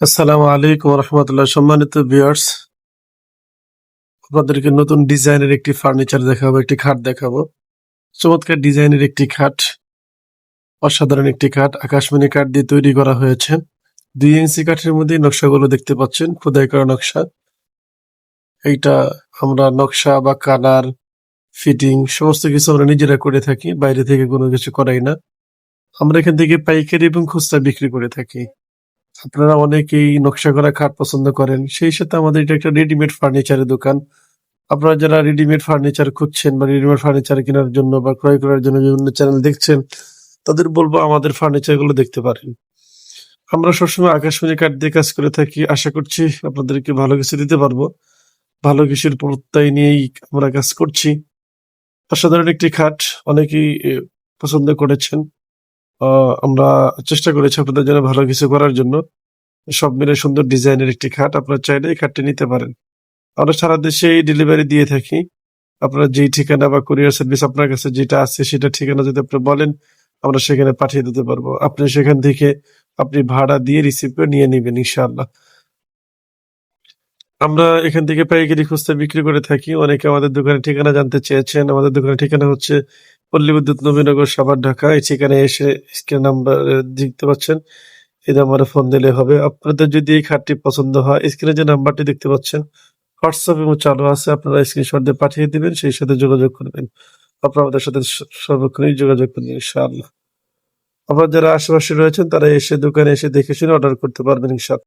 আসসালামু আলাইকুম রহমতুল্লাহ। সম্মানিত ভিউয়ার্স আপনাদেরকে নতুন ডিজাইনের একটি ফার্নিচার দেখাবো, একটি খাট দেখাবো। চমৎকার ডিজাইনের একটি খাট, অসাধারণ একটি খাট, আকাশমণি কাঠ দিয়ে তৈরি করা হয়েছে। দুই ইঞ্চি কাঠের মধ্যে নকশাগুলো দেখতে পাচ্ছেন খোদাই করা নকশা। এইটা আমরা নকশা বা কালার ফিটিং সমস্ত কিছু আমরা নিজেরা করে থাকি, বাইরে থেকে কোনো কিছু করাই না। আমরা এখান থেকে পাইকারি এবং খুচরা বিক্রি করে থাকি। আপনারা অনেকেই নকশা করা খাট পছন্দ করেন। সেই সাথে আমাদের এটা একটা রেডিমেড ফার্নিচারের দোকান। আপনারা যারা রেডিমেড ফার্নিচার খুঁজছেন বা রেডিমেড ফার্নিচার কেনার জন্য বা ক্রয় করার জন্য বিভিন্ন চ্যানেল দেখছেন, তাদের বলব আমাদের ফার্নিচারগুলো দেখতে পারেন। আমরা সবসময় আকাশমণি কাঠ দিয়ে কাজ করে থাকি। আশা করছি আপনাদেরকে ভালো কিছু দিতে পারব। ভালো কিছুর প্রত্যয় নিয়েই আমরা কাজ করছি। অসাধারণ একটি খাট অনেকেই পছন্দ করেছেন। আমরা চেষ্টা করেছি আপনাদের জন্য ভালো কিছু করার জন্য। সব মিলে সুন্দর ডিজাইনের একটি খাট আপনারা চাইলে এই খাটটি নিতে পারেন। আমরা সারা দেশে ডেলিভারি দিয়ে থাকি। আপনারা যেই ঠিকানা বা কুরিয়ার সার্ভিস আপনার কাছে যেটা আছে সেটা ঠিকানা যদি আপনি বলেন, আমরা সেখানে পাঠিয়ে দিতে পারব। আপনি সেখান থেকে আপনি ভাড়া দিয়ে করে নিয়ে নেবেন, ইনশাআল্লাহ। আমরা এখান থেকে পাইকারি খুচরা বিক্রি করে থাকি। অনেকে আমাদের দোকানের ঠিকানা জানতে চেয়েছেন। আমাদের দোকানের ঠিকানা হচ্ছে পল্লী বিদ্যুৎ নবীনগর সাভার ঢাকা ঠিকানায় এসে স্ক্রিন নাম্বার দেখতে পাচ্ছেন। এই নাম্বারে ফোন দিলে হবে। আপনাদের যদি এই খাটটি পছন্দ হয়, স্ক্রিনে যে নাম্বারটি দেখতে পাচ্ছেন, হোয়াটসঅ্যাপ এবং চালু আছে, আপনারা স্ক্রিনশট দিয়ে পাঠিয়ে দিবেন, সেই সাথে যোগাযোগ করবেন। আপনারা আমাদের সাথে সর্বক্ষণই যোগাযোগ করবেন, ইনশাআল্লাহ। আপনারা যারা আশেপাশে রয়েছেন, তারা এসে দোকানে এসে দেখে শুনে অর্ডার করতে পারবেন, ইনশাআল্লাহ।